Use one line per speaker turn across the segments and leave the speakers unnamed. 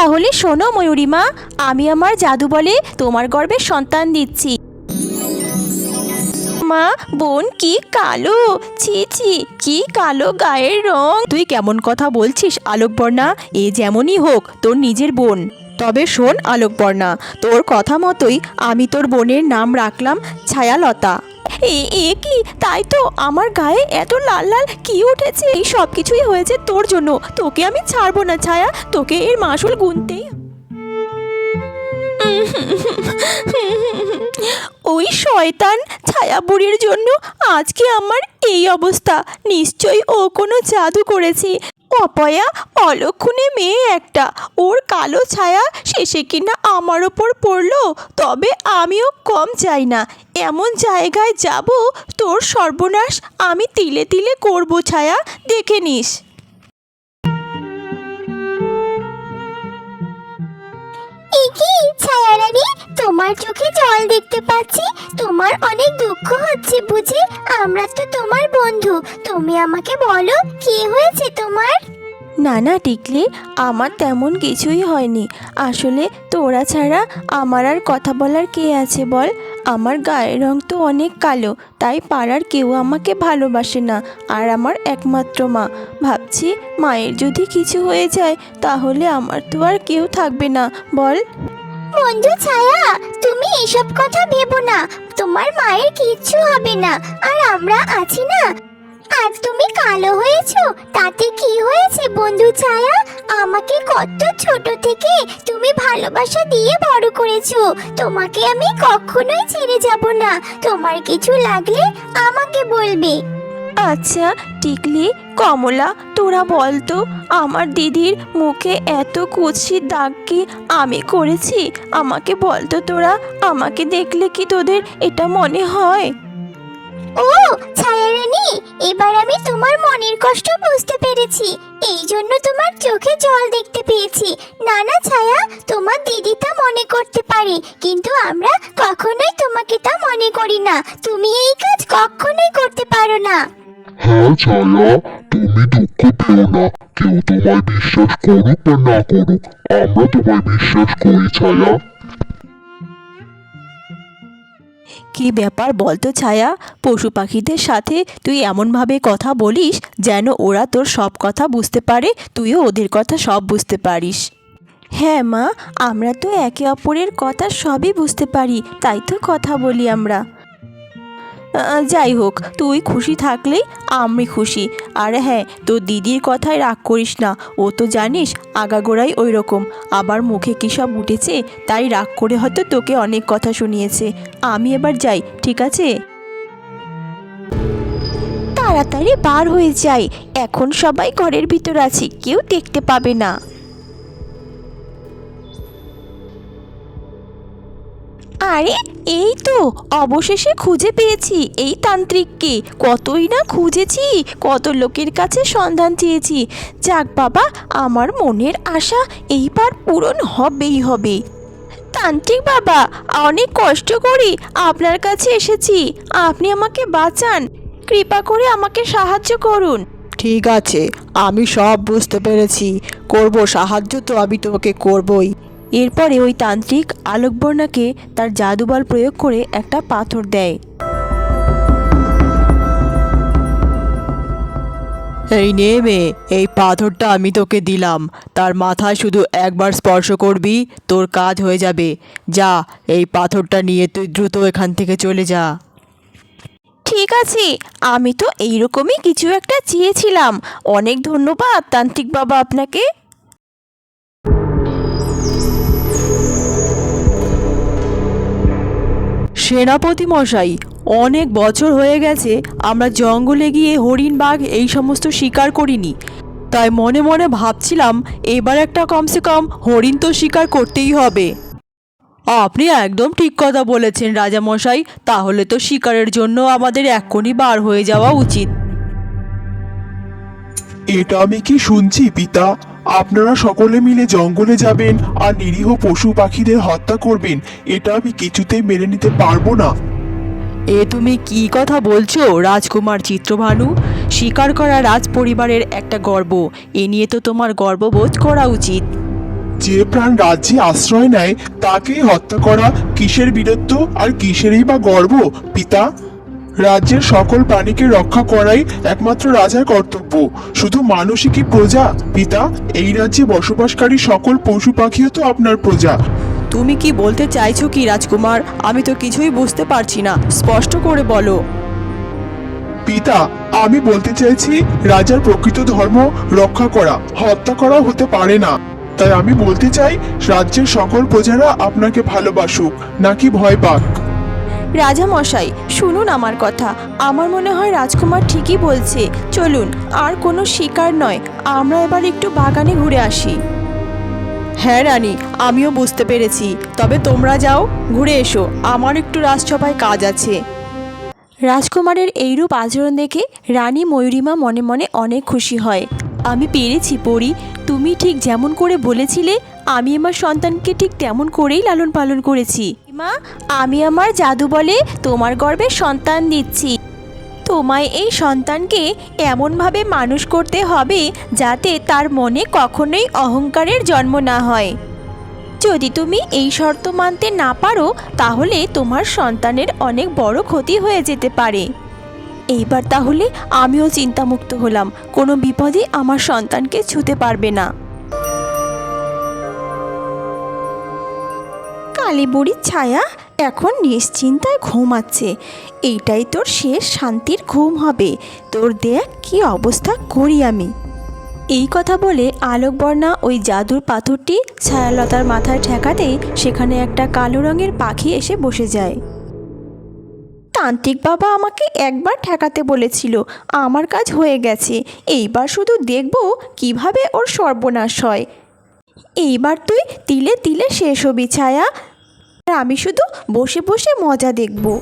তাহলে শোনো ময়ূরীমা, আমি আমার জাদু বলে তোমার গর্ভে সন্তান দিচ্ছি। মা, বোন কি কালো? ছি ছি, কি কালো গায়ের রং।
তুই কেমন কথা বলছিস, আলোকবর্ণা? এ যেমনই হোক, তোর নিজের বোন। তবে শোন, আলোকবর্ণা, তোর কথা মতোই আমি তোর বোনের নাম রাখলাম ছায়ালতা।
এ কি? তাই তো আমার গায়ে এত লাল লাল কি উঠেছে? এই সব কিছুই হয়েছে তোর জন্য। তোকে আমি ছাড়বো না ছায়া। তোকে এর মাসুল গুনতেই ওই শয়তান ছায়া বুড়ির জন্য আজকে আমার এই অবস্থা। নিশ্চয়ই ও কোনো জাদু করেছে। অপয়া অলক্ষণে মেয়ে একটা। ওর কালো ছায়া শেষে কিনা আমার ওপর পড়ল, তবে আমিও কম চাই না। এমন জায়গায় যাব, তোর সর্বনাশ আমি তিলে তিলে করব ছায়া। দেখে নিস।
একি ছায়ারানী তোমার চোখে জল দেখতে পাচ্ছি। তোমার অনেক দুঃখ হচ্ছে, বুঝি? আমরা তো তোমার বন্ধু। তুমি আমাকে বলো, কি হয়েছে তোমার?
না না, টিকলি, আমার তেমন কিছুই হয়নি। আসলে তোরা ছাড়া আমার আর কথা বলার কে আছে বল? আমার গায়ের রং তো অনেক কালো, তাই পাড়ার কেউ আমাকে ভালোবাসে না, আর আমার একমাত্র মা। ভাবছি মায়ের যদি কিছু হয়ে যায়, তাহলে আমার তো আর কেউ থাকবে না, বল?
বন্ধু ছায়া, তুমি এসব কথা ভেবো না, তোমার মায়ের কিচ্ছু হবে না, আর আমরা আছি না আর তুমি কালো হয়েছো, তাতে কি হয়েছে বন্ধু ছায়া? আমাকে কত ছোট থেকে তুমি ভালোবাসা দিয়ে বড় করেছ। তোমাকে আমি কখনোই ছেড়ে যাব না। তোমার কিছু লাগলে আমাকে বলবে।
আচ্ছা টিকলি, কমলা, তোরা বলতো আমার দিদির মুখে এত কুৎসিত দাগ কি আমি করেছি? আমাকে বলতো তোরা, আমাকে দেখলে কি তোদের এটা মনে হয়?
ও, ছায়ারানী, এবার আমি তোমার মনের কষ্ট বুঝতে পেরেছি। এই জন্য তোমার চোখে জল দেখতে পেয়েছি। না ছায়া, তোমার দিদি তা মনে করতে পারে, কিন্তু আমরা কখনোই তোমাকে তা মনে করি না। তুমি এই কাজ কখনোই করতে পারো না।
হ্যাঁ ছায়া, তুমি দুঃখ পেও না। কেউ তোমায় বিশ্বাস করুক বা না করুক, আমরা তোমায় বিশ্বাস করি, ছায়া।
কি ব্যাপার বলতো ছায়া? পশু পাখিদের সাথে তুই এমনভাবে কথা বলিস যেন ওরা তোর সব কথা বুঝতে পারে, তুইও ওদের কথা সব বুঝতে পারিস।
হ্যাঁ মা, আমরা তো একে অপরের কথা সবই বুঝতে পারি, তাই তো কথা বলি আমরা। যাই হোক, তুই খুশি থাকলেই আমি খুশি। আর হ্যাঁ তোর দিদির কথায় রাগ করিস না। ও তো জানিস, আগাগোড়াই ওই রকম আবার মুখে কী সব উঠেছে, তাই রাগ করে হয়তো তোকে অনেক কথা শুনিয়েছে। আমি এবার যাই, ঠিক আছে? তাড়াতাড়ি বার হয়ে যাই। এখন সবাই ঘরের ভিতর আছি, কেউ দেখতে পাবে না। আরে, এই তো, অবশেষে খুঁজে পেয়েছি এই তান্ত্রিককে। কতই না খুঁজেছি, কত লোকের কাছে সন্ধান চেয়েছি। যাক বাবা, আমার মনের আশা এইবার পূরণ হবেই হবে। তান্ত্রিক বাবা, অনেক কষ্ট করে আপনার কাছে এসেছি। আপনি আমাকে বাঁচান। কৃপা করে আমাকে সাহায্য করুন।
ঠিক আছে, আমি সব বুঝতে পেরেছি। করব সাহায্য তো আমি তোমাকে করবই।
এরপরে ওই তান্ত্রিক আলোকবর্ণাকে তার জাদুবল প্রয়োগ করে একটা পাথর দেয়।
এই নে মেয়ে এই পাথরটা আমি তোকে দিলাম। তার মাথায় শুধু একবার স্পর্শ করবি তোর কাজ হয়ে যাবে। যা এই পাথরটা নিয়ে তুই দ্রুত এখান থেকে চলে যা।
ঠিক আছে আমি তো এইরকমই কিছু একটা চেয়েছিলাম। অনেক ধন্যবাদ তান্ত্রিক বাবা আপনাকে।
সেনাপতি মশাই, অনেক বছর হয়ে গেছে আমরা জঙ্গলে গিয়ে হরিণ বাঘ এই সমস্ত শিকার করিনি। তাই মনে মনে ভাবছিলাম এবার একটা কমসে কম হরিণ তো শিকার করতেই হবে। আপনি একদম ঠিক কথা বলেছেন রাজামশাই তাহলে তো শিকারের জন্য আমাদের এক্ষুনি বার হয়ে যাওয়া উচিত।
এটা আমি কি শুনছি, পিতা? আপনারা সকলে মিলে জঙ্গলে যাবেন আর নিরীহ পশু পাখিদের হত্যা করবেন এটা আমি কিছুতেই মেনে নিতে পারব না।
এ তুমি কি কথা বলছো রাজকুমার চিত্রভানু? স্বীকার করা রাজ পরিবারের একটা গর্ব এ নিয়ে তো তোমার গর্ববোধ করা উচিত।
যে প্রাণ রাজ্যে আশ্রয় নেয় তাকেই হত্যা করা কিসের বীরত্ব আর কিসেরই বা গর্ব পিতা? রাজ্যের সকল প্রাণীকে রক্ষা করাই একমাত্র রাজার কর্তব্য। শুধু মানুষই কি প্রজা পিতা এই রাজ্যে বসবাসকারী সকল পশু পাখিও তো আপনার প্রজা।
তুমি কি বলতে চাইছো কি রাজকুমার? আমি তো কিছুই বুঝতে পারছি না। স্পষ্ট করে বলো।
পিতা আমি বলতে চাইছি রাজার প্রকৃত ধর্ম রক্ষা করা হত্যা করা হতে পারে না। তাই আমি বলতে চাই রাজ্যের সকল প্রজারা আপনাকে ভালোবাসুক নাকি ভয় পাক?
রাজা মশাই শুনুন আমার কথা। আমার মনে হয় রাজকুমার ঠিকই বলছে। চলুন, আর কোনো শিকার নয়। আমরা এবার একটু বাগানে ঘুরে আসি।
হ্যাঁ রানী, আমিও বুঝতে পেরেছি। তবে তোমরা যাও, ঘুরে এসো। আমার একটু রাজসভায় কাজ আছে।
রাজকুমারের এইরূপ আচরণ দেখে রানী ময়ূরিমা মনে মনে অনেক খুশি হয়। আমি পেরেছি পড়ি তুমি ঠিক যেমন করে বলেছিলে, আমি আমার সন্তানকে ঠিক তেমন করেই লালন পালন করেছি। মা, আমি আমার জাদু বলে তোমার গর্বে সন্তান দিচ্ছি। তোমায় এই সন্তানকে এমনভাবে মানুষ করতে হবে যাতে তার মনে কখনোই অহংকারের জন্ম না হয়। যদি তুমি এই শর্ত মানতে না পারো, তাহলে তোমার সন্তানের অনেক বড় ক্ষতি হয়ে যেতে পারে। এইবার তাহলে আমিও চিন্তামুক্ত হলাম। কোনো বিপদে আমার সন্তানকে ছুতে পারবে না। কালী বুড়ির ছায়া এখন নিশ্চিন্তায় ঘুমাচ্ছে। এইটাই তোর শেষ শান্তির ঘুম হবে। তোর দেখ কি অবস্থা করি আমি? এই কথা বলে আলোকবর্ণা ওই জাদুর পাথরটি ছায়ালতার মাথায় ঠেকাতেই সেখানে একটা কালো রঙের পাখি এসে বসে যায়। তান্ত্রিক বাবা আমাকে একবার ঠেকাতে বলেছিল, আমার কাজ হয়ে গেছে। এইবার শুধু দেখব কীভাবে ওর সর্বনাশ হয়। এইবার তুই তিলে তিলে শেষ হবি ছায়া। আর আমি শুধু বসে বসে মজা দেখব।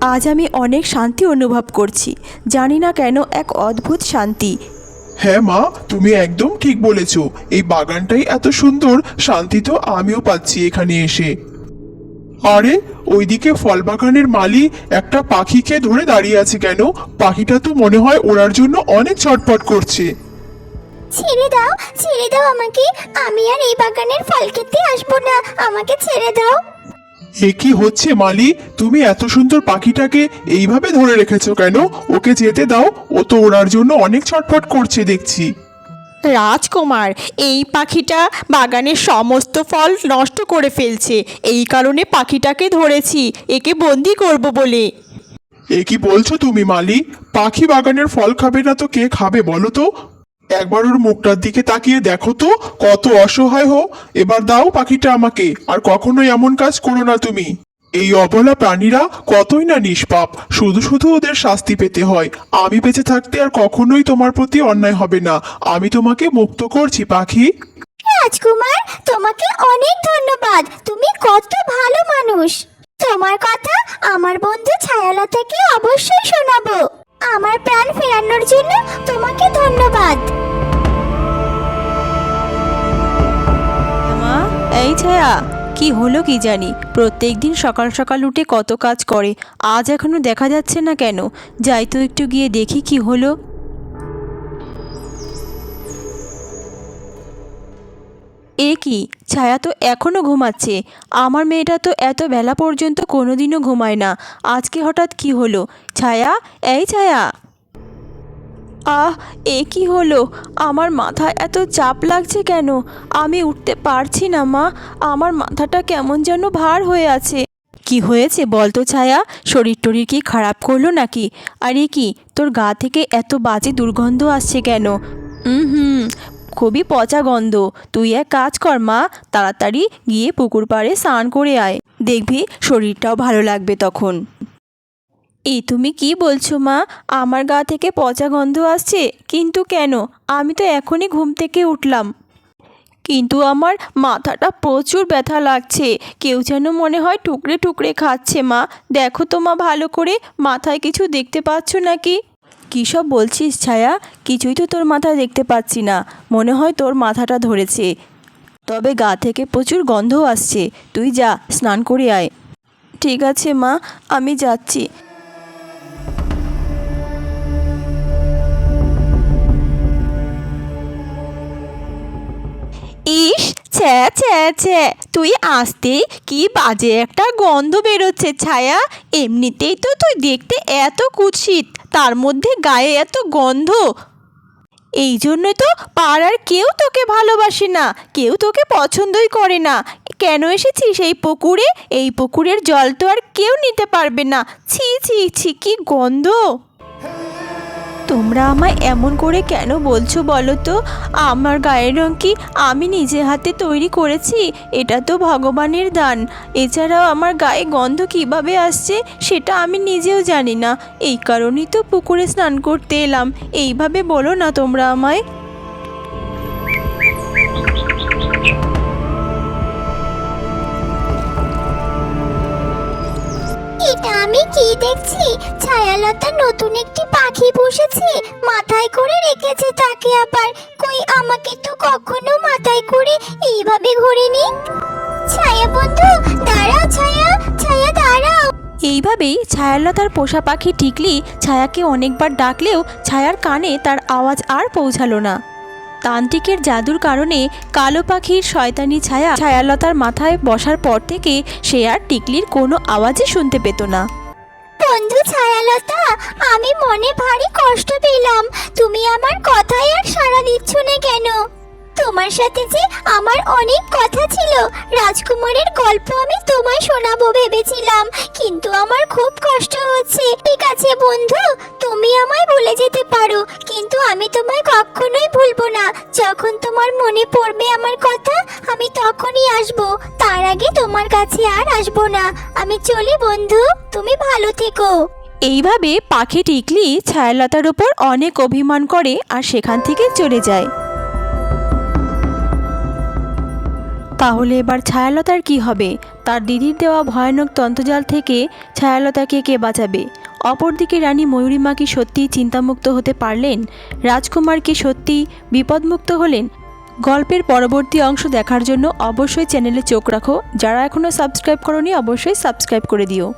আজ আমি অনেক শান্তি অনুভব করছি। জানি না কেন এক অদ্ভুত শান্তি।
হ্যাঁ মা, তুমি একদম ঠিক বলেছ। এই বাগানটাই এত সুন্দর, শান্তি তো আমিও পাচ্ছি এখানে এসে। আরে, ওইদিকে ফল বাগানের মালি একটা পাখিকে ধরে দাঁড়িয়ে আছে কেন? পাখিটা তো মনে হয় ওড়ার জন্য অনেক ছটপট করছে।
ছেড়ে দাও ছেড়ে দাও আমাকে। আমি আর এই বাগানের ফল খেতে আসব না। আমাকে ছেড়ে দাও।
এ কি হচ্ছে মালি? তুমি এত সুন্দর পাখিটাকে এইভাবে ধরে রেখেছো কেন? ওকে যেতে দাও। ও তো ওড়ার জন্য অনেক ছটফট করছে দেখছি।
রাজকুমার এই পাখিটা বাগানের সমস্ত ফল নষ্ট করে ফেলছে। এই কারণে পাখিটাকে ধরেছি। একে বন্দি করব বলে।
এ কি বলছো তুমি মালি? পাখি বাগানের ফল খাবে না তো কে খাবে বলো তো? একবার ওর মুখটার দিকে তাকিয়ে দেখো তো, কত অসহায় হো এবার দাও পাখিটা আমাকে, আর কখনোই এমন কাজ করো না তুমি। এই অবলা প্রাণীরা কতই না নিষ্পাপ, শুধু শুধু ওদের শাস্তি পেতে হয়। আমি বেঁচে থাকতে আর কখনোই তোমার প্রতি অন্যায় হবে না। আমি তোমাকে মুক্ত করছি, পাখি।
রাজকুমার, তোমাকে অনেক ধন্যবাদ। তুমি কত ভালো মানুষ। তোমার কথা আমার বন্ধু ছায়ালতাকে অবশ্যই শোনাবো। আমার প্রাণ ফেরানোর জন্য তোমাকে ধন্যবাদ।
মা, এই ছায়া, কি হলো কি জানি? প্রত্যেক দিন সকাল সকাল উঠে কত কাজ করে, আজ এখনও দেখা যাচ্ছে না কেন? যাই তো একটু গিয়ে দেখি কি হলো। এ কি? ছায়া তো এখনও ঘুমাচ্ছে। আমার মেয়েটা তো এত বেলা পর্যন্ত কোনোদিনও ঘুমায় না। আজকে হঠাৎ কি হলো? ছায়া? এই ছায়া! আহ, এ কি হলো? আমার মাথায় এত চাপ লাগছে কেন? আমি উঠতে পারছি না, মা। আমার মাথাটা কেমন যেন ভার হয়ে আছে। কি হয়েছে বল তো ছায়া? শরীর টরীর কি খারাপ করল নাকি? আরে কি, তোর গা থেকে এত বাজে দুর্গন্ধ আসছে কেন? হুম হুম খুবই পচা গন্ধ। তুই এক কাজ কর, মা, তাড়াতাড়ি গিয়ে পুকুর পাড়ে স্নান করে আয়। দেখবি শরীরটাও ভালো লাগবে তখন। এই তুমি কি বলছো, মা? আমার গা থেকে পচা গন্ধ আসছে? কিন্তু কেন? আমি তো এখনই ঘুম থেকে উঠলাম। কিন্তু আমার মাথাটা প্রচুর ব্যথা লাগছে। কেউ যেন মনে হয় টুকরে টুকরে খাচ্ছে, মা। দেখো তো, মা, ভালো করে মাথায় কিছু দেখতে পাচ্ছ নাকি? কী সব বলছিস ছায়া? কিছুই তো তোর মাথায় দেখতে পাচ্ছি না। মনে হয় তোর মাথাটা ধরেছে। তবে গা থেকে প্রচুর গন্ধ আসছে। তুই যা, স্নান করে আয়। ঠিক আছে, মা, আমি যাচ্ছি। ইস ছ্যা ছ্যা ছ্যা তুই আসতে কি বাজে একটা গন্ধ বেরোচ্ছে ছায়া? এমনিতেই তো তুই দেখতে এত কুৎসিত, তার মধ্যে গায়ে এত গন্ধ। এই জন্য তো পাড়ার কেউ তোকে ভালোবাসে না, কেউ তোকে পছন্দই করে না। কেন এসেছিস এই পুকুরে? এই পুকুরের জল তো আর কেউ নিতে পারবে না। ছি ছি ছি, কি গন্ধ! তোমরা আমায় এমন করে কেন বলছো বলো তো? আমার গায়ের রং কি আমি নিজে হাতে তৈরি করেছি? এটা তো ভগবানের দান। এছাড়াও আমার গায়ে গন্ধ কীভাবে আসছে সেটা আমি নিজেও জানি না। এই কারণেই তো পুকুরে স্নান করতে এলাম। এইভাবে বলো না তোমরা আমায়।
এটা আমি কি দেখছি? ছায়ালতা নতুন একটি পাখি পুষেছে মাথায় করে রেখেছে তাকে আবার। কই, আমাকে তো কখনো মাথায় করে এইভাবে ঘুরে ঘোরেনি। ছায়া বন্ধু, দাঁড়াও ছায়া ছায়া দাঁড়াও।
এইভাবেই ছায়ালতার পোষা পাখি টিকলি ছায়াকে অনেকবার ডাকলেও ছায়ার কানে তার আওয়াজ আর পৌঁছালো না। তান্ত্রিকের জাদুর কারণে কালো পাখির শয়তানি ছায়া ছায়ালতার মাথায় বসার পর থেকে সে আর টিকলির কোনো আওয়াজই শুনতে পেত না।
বন্ধু ছায়ালতা, আমি মনে ভারী কষ্ট পেলাম। তুমি আমার কথায় আর সাড়া দিচ্ছ না কেন? তোমার সাথে যে আমার অনেক কথা ছিল, রাজকুমারের গল্প আমি তোমায় শোনাবো ভেবেছিলাম, কিন্তু আমার খুব কষ্ট হচ্ছে। ঠিক আছে বন্ধু, তুমি আমায় ভুলে যেতে পারো, কিন্তু আমি তোমায় কখনোই ভুলবো না। যখন তোমার মনে পড়বে আমার কথা, আমি তখনই আসব। তার আগে তোমার কাছে আর আসব না। আমি চলি বন্ধু, তুমি ভালো থেকো।
এইভাবে পাখি টিকলি ছায়ালতার উপর অনেক অভিমান করে আর সেখান থেকে চলে যায়। তাহলে এবার ছায়ালতার কি হবে? তার দিদির দেওয়া ভয়ানক তন্ত্রজাল থেকে ছায়ালতাকে কে বাঁচাবে? অপরদিকে রানী ময়ূরীমা কি সত্যিই চিন্তামুক্ত হতে পারলেন? রাজকুমার কি সত্যি বিপদমুক্ত হলেন? গল্পের পরবর্তী অংশ দেখার জন্য অবশ্যই চ্যানেলে চোখ রাখো। যারা এখনও সাবস্ক্রাইব করনি, অবশ্যই সাবস্ক্রাইব করে দিও।